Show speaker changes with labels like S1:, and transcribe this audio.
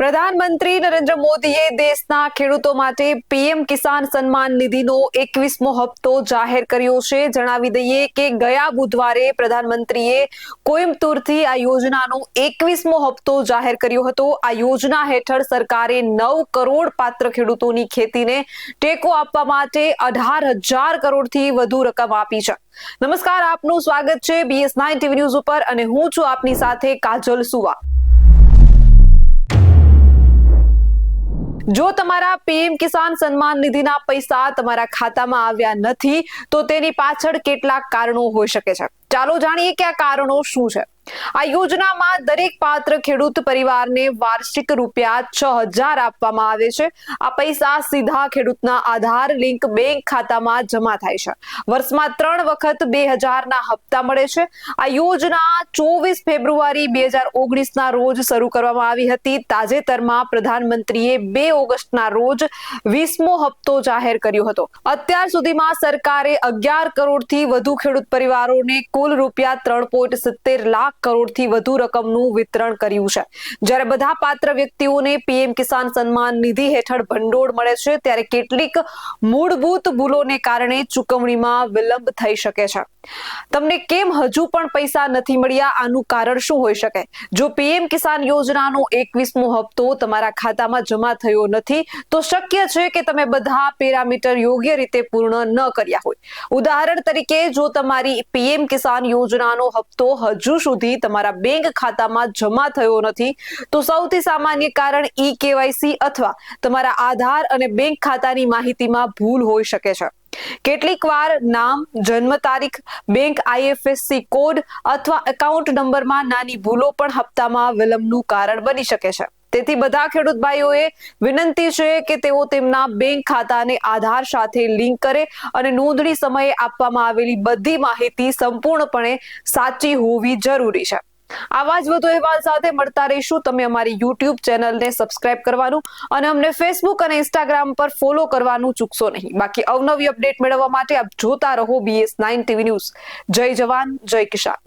S1: પ્રધાનમંત્રી નરેન્દ્ર મોદીએ દેશના ખેડૂતો માટે પીએમ કિસાન સન્માન નિધિનો એકવીસમો હપ્તો જાહેર કર્યો છે. જણાવી દઈએ કે ગયા બુધવારે પ્રધાનમંત્રીએ કોઇમ્બતુરથી આ યોજનાનો એકવીસમો હપ્તો જાહેર કર્યો હતો. આ યોજના હેઠળ સરકારે નવ કરોડ પાત્ર ખેડૂતોની ખેતીને ટેકો આપવા માટે અઢાર હજાર કરોડથી વધુ રકમ આપી છે. નમસ્કાર, આપનું સ્વાગત છે બીએસ નાઇન ટીવી ન્યૂઝ ઉપર અને હું છું આપની સાથે કાજલ સુવા. જો તમારા પીએમ કિસાન સન્માન નિધિના પૈસા તમારા ખાતામાં આવ્યા નથી, તો તેની પાછળ કેટલાક કારણો હોઈ શકે છે. ચાલો જાણીએ કે આ કારણો શું છે. આ યોજનામાં દરેક પાત્ર ખેડૂત પરિવારને વાર્ષિક રૂપિયા છ હજાર આપવામાં આવે છે. આ પૈસા સીધા ખેડૂતના આધાર લિંક બેંક ખાતામાં જમા થાય છે. વર્ષમાં ત્રણ વખત બે હજારના હપ્તા મળે છે. આ યોજના ચોવીસ ફેબ્રુઆરી બે હજાર ઓગણીસના રોજ શરૂ કરવામાં આવી હતી. તાજેતરમાં પ્રધાનમંત્રીએ બે ઓગસ્ટના રોજ વીસમો હપ્તો જાહેર કર્યો હતો. અત્યાર સુધીમાં સરકારે અગિયાર કરોડથી વધુ ખેડૂત પરિવારોને કુલ રૂપિયા ત્રણ પોઈન્ટ સિત્તેર લાખ કરોડથી વધુ રકમનું વિતરણ કર્યું છે. જ્યારે બધા પાત્ર વ્યક્તિઓને પીએમ કિસાન સન્માન નિધિ હેઠળ ભંડોળ મળે છે, ત્યારે કેટલીક મૂળભૂત ભૂલોને કારણે ચૂકવણીમાં વિલંબ થઈ શકે છે. તમને કેમ હજુ પણ પૈસા નથી મળ્યા? આનું કારણ શું હોઈ શકે? જો પીએમ કિસાન યોજનાનો એકવીસમો હપ્તો તમારા ખાતામાં જમા થયો નથી, તો શક્ય છે કે તમે બધા પેરામીટર યોગ્ય રીતે પૂર્ણ ન કર્યા હોય. ઉદાહરણ તરીકે, જો તમારી પીએમ કિસાન યોજનાનો હપ્તો હજુ સુધી તમારા બેંક ખાતામાં જમા થયો નથી. તો સૌથી સામાન્ય કારણ ઈ કેવાયસી અથવા તમારા આધાર અને બેંક ખાતાની માહિતીમાં ભૂલ હોઈ શકે છે. કેટલીક વાર નામ, જન્મ તારીખ, બેંક આઈએફએસસી કોડ અથવા એકાઉન્ટ નંબરમાં નાની ભૂલો પણ હપ્તામાં વિલંબનું કારણ બની શકે છે. તેથી બધા ખેડૂત ભાઈઓએ વિનંતી છે કે તેઓ તેમના બેંક ખાતાને આધાર સાથે લિંક કરે અને નોંધણી સમયે આપવામાં આવેલી બધી માહિતી સંપૂર્ણપણે સાચી હોવી જરૂરી છે. આવા જ વધુ અહેવાલ સાથે મળતા રહીશું. તમે અમારી યુટ્યુબ ચેનલને સબસ્ક્રાઇબ કરવાનું અને અમને ફેસબુક અને ઇન્સ્ટાગ્રામ પર ફોલો કરવાનું ચૂકશો નહીં. બાકી અવનવી અપડેટ મેળવવા માટે આપ જોતા રહો બીએસ નાઇન ટીવી ન્યૂઝ જય જવાન, જય કિસાન.